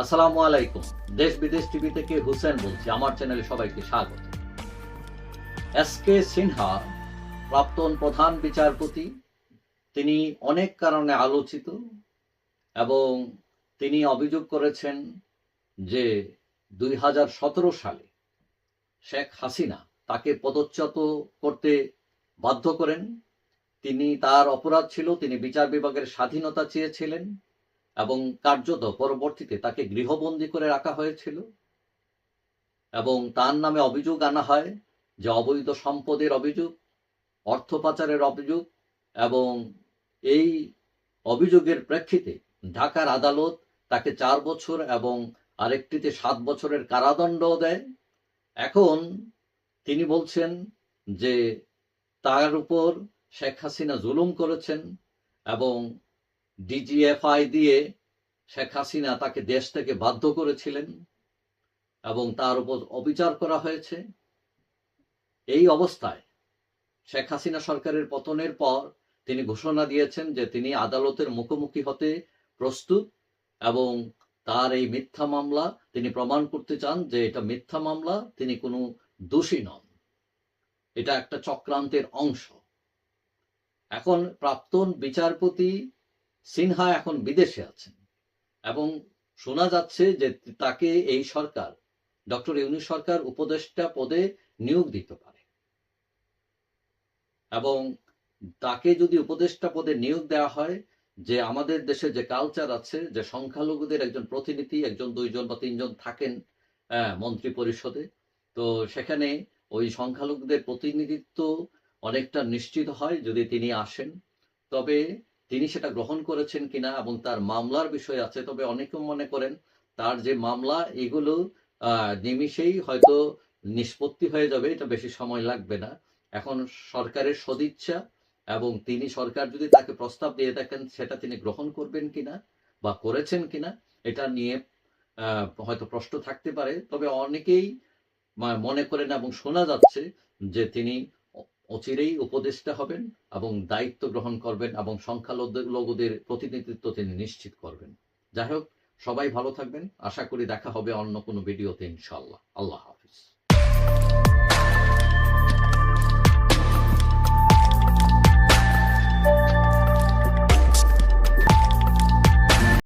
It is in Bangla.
আসসালামু আলাইকুম। দেশ বিদেশ টিভি থেকে হুসেন বলছি। আমার চ্যানেলে সবাইকে স্বাগত। এস কে সিনহা, প্রাক্তন প্রধান বিচারপতি, তিনি অনেক কারণে আলোচিত এবং তিনি অভিযোগ করেছেন যে দুই হাজার সতেরো সালে শেখ হাসিনা তাকে পদচ্যুত করতে বাধ্য করেন। তিনি তার অপরাধ ছিল, তিনি বিচার বিভাগের স্বাধীনতা চেয়েছিলেন। এবং কার্যত পরবর্তীতে তাকে গৃহবন্দী করে রাখা হয়েছিল। এবং তার নামে অভিযোগ আনা হয় যে অবৈধ সম্পদের অভিযোগ, অর্থ পাচারের অভিযোগ এবং এই অভিযোগের প্রেক্ষিতে ঢাকার আদালত তাকে চার বছর এবং আরেকটিতে সাত বছরের কারাদণ্ড দেয়। এখন তিনি বলছেন যে তার উপর শেখ হাসিনা জুলুম করেছেন এবং ডিজিএফআই দিয়ে শেখ হাসিনা তাকে দেশ থেকে বাধ্য করেছিলেন এবং তার উপর অবিচার করা হয়েছে। এই অবস্থায় শেখ হাসিনা সরকারের পতনের পর তিনি ঘোষণা দিয়েছেন যে তিনি আদালতের মুখোমুখি হতে প্রস্তুত এবং তার এই মিথ্যা মামলা, তিনি প্রমাণ করতে চান যে এটা মিথ্যা মামলা, তিনি কোনো দোষী নন। এটা একটা চক্রান্তের অংশ। এখন প্রাক্তন বিচারপতি সিনহা এখন বিদেশে আছেন এবং শোনা যাচ্ছে যে তাকে এই সরকার, ডক্টর ইউনুস সরকার উপদেষ্টা পদে নিয়োগ দিতে পারে। এবং তাকে যদি উপদেষ্টা পদে নিয়োগ দেওয়া হয়, যে আমাদের দেশে যে কালচার আছে, যে সংখ্যালঘুদের একজন প্রতিনিধি, একজন, দুইজন বা তিনজন থাকেন মন্ত্রী পরিষদে, তো সেখানে ওই সংখ্যালঘুদের প্রতিনিধিত্ব অনেকটা নিশ্চিত হয় যদি তিনি আসেন। তবে তিনি সেটা গ্রহণ করেছেন কিনা এবং তার মামলার বিষয় আছে তবে অনেকে মনে করেন তার যে মামলা এগুলো আহ, নিমিষেই হয়তো নিষ্পত্তি হয়ে যাবে এটা বেশি সময় লাগবে না। এখন সরকারের সদিচ্ছা এবং তিনি সরকার যদি তাকে প্রস্তাব দিয়ে থাকেন সেটা তিনি গ্রহণ করবেন কিনা বা করেছেন কিনা এটা নিয়ে হয়তো প্রশ্ন থাকতে পারে। তবে অনেকেই মনে করেন এবং শোনা যাচ্ছে যে তিনি অচিরেই উপদেষ্টা হবেন এবং দায়িত্ব গ্রহণ করবেন এবং সংখ্যালঘুদের প্রতিনিধিত্ব তিনি নিশ্চিত করবেন। যাই হোক, সবাই ভালো থাকবেন। আশা করি দেখা হবে অন্য কোনো ভিডিওতে ইনশাল্লাহ আল্লাহ হাফিজ।